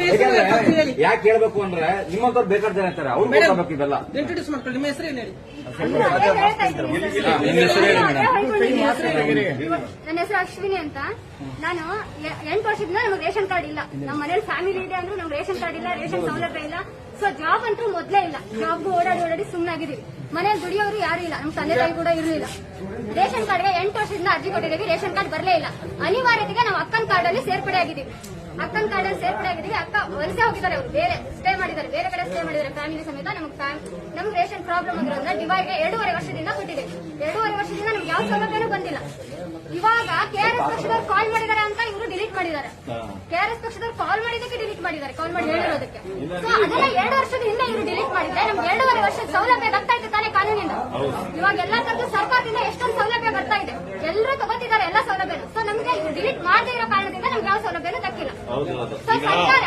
ಯಾಕೆ ಹೇಳಿ. ಹೇಳ್ಬೇಕು ಅಂದ್ರೆ ನಿಮ್ಮಂತವ್ರು ಬೇಕಾದ ಜನ ಇರ್ತಾರೆ ಅವ್ರು ಬೇಕಾಗಬೇಕು ಇದೆಲ್ಲ ಇಂಟ್ರೊಡ್ಯೂಸ್ ಮಾಡ್ಕೊಳ್ಳಿ. ನಿಮ್ಮ ಹೆಸರು ಏನು ಹೇಳಿ? ನನ್ನ ಹೆಸರು ಅಶ್ವಿನಿ ಅಂತ. ನಾನು ಎಂಟು ವರ್ಷದಿಂದ ನಮಗೆ ರೇಷನ್ ಕಾರ್ಡ್ ಇಲ್ಲ. ನಮ್ಮ ಮನೇಲಿ ಫ್ಯಾಮಿಲಿ ಇದೆ ಅಂದ್ರೆ ನಮ್ಗೆ ರೇಷನ್ ಕಾರ್ಡ್ ಇಲ್ಲ ರೇಷನ್ ಸೌಲಭ್ಯ ಇಲ್ಲ. ಸೊ ಜಾಬ್ ಅಂತೂ ಮೊದ್ಲೇ ಇಲ್ಲ. ಜಾಬ್ಗೂ ಓಡಾಡಿ ಓಡಾಡಿ ಸುಮ್ಮನಾಗಿದ್ದೀವಿ ಮನೇಲಿ ದುಡಿಯೋರು ಯಾರು ಇಲ್ಲ. ನಮ್ಮ ತಂದೆ ತಾಯಿ ಕೂಡ ಇರಲಿಲ್ಲ. ರೇಷನ್ ಕಾರ್ಡ್ಗೆ ಎಂಟು ವರ್ಷದಿಂದ ಅರ್ಜಿ ಕೊಟ್ಟಿದ್ದೀವಿ. ರೇಷನ್ ಕಾರ್ಡ್ ಬರಲೇ ಇಲ್ಲ. ಅನಿವಾರ್ಯತೆಗೆ ನಾವು ಅಕ್ಕನ ಕಾರ್ಡ್ ಅಲ್ಲಿ ಸೇರ್ಪಡೆ ಆಗಿದ್ದೀವಿ. ಅಕ್ಕನ ಕಾರ್ಡ್ ಅಲ್ಲಿ ಸೇರ್ಪಡೆ ಆಗಿದ್ದೀವಿ. ಅಕ್ಕ ವಲಸೆ ಹೋಗಿದ್ದಾರೆ ಅವರು. ಬೇರೆ ಸ್ಟೇ ಮಾಡಿದ್ದಾರೆ. ಬೇರೆ ಕಡೆ ಸ್ಟೇ ಮಾಡಿದ್ದಾರೆ. ಫ್ಯಾಮಿಲಿ ಸಮೇತ ನಮ್ಗೆ ನಮ್ಗೆ ರೇಷನ್ ಪ್ರಾಬ್ಲಮ್ ಆಗಿರೋದ್ರಿಂದ ಡಿವೈಡ್ಗೆ ಎರಡೂವರೆ ವರ್ಷದಿಂದ ಕೊಟ್ಟಿದೆ ಎರಡೂವರೆ ವರ್ಷದಿಂದ ನಮ್ಗೆ ಯಾವ ಸೌಲಭ್ಯನೂ ಬಂದಿಲ್ಲ. ಇವಾಗ ಕೆಆರ್ಎಸ್ ಪಕ್ಷದವ್ರು ಕಾಲ್ ಮಾಡಿದ್ದಾರೆ ಅಂತ ಇವರು ಡಿಲೀಟ್ ಮಾಡಿದ್ದಾರೆ. ಕೆಆರ್ಎಸ್ ಪಕ್ಷದವ್ರು ಕಾಲ್ ಮಾಡಿದ್ದಕ್ಕೆ ಡಿಲೀಟ್ ಮಾಡಿದ್ದಾರೆ. ಕಾಲ್ ಮಾಡಿ ಹೇಳಿರೋದಕ್ಕೆ. ಸೊ ಅದನ್ನ ಎರಡು ವರ್ಷದ ಹಿಂದೆ ಇವರು ಡಿಲೀಟ್ ಮಾಡಿದ್ರೆ ನಮ್ಗೆ ಎರಡೂವರೆ ವರ್ಷದ ಸೌಲಭ್ಯ ಬರ್ತಾ ಇದೆ ತಾನೇ ಕಾನೂನಿಂದ ಇವಾಗ ಎಲ್ಲಾ ತರದ ಸರ್ಕಾರದಿಂದ ಎಷ್ಟೊಂದು ಸೌಲಭ್ಯ ಬರ್ತಾ ಇದೆ. ಎಲ್ಲರೂ ತಗೋತಿದ್ದಾರೆ ಎಲ್ಲ ಸೌಲಭ್ಯ ಸೊ ನಮ್ಗೆ ಡಿಲೀಟ್ ಮಾಡದೇ ಇರೋ ಕಾರಣದಿಂದ ನಮ್ಗೆ ಯಾವ ಸೌಲಭ್ಯನೂ ದಕ್ಕಿಲ್ಲ. ಸೊ ಸರ್ಕಾರ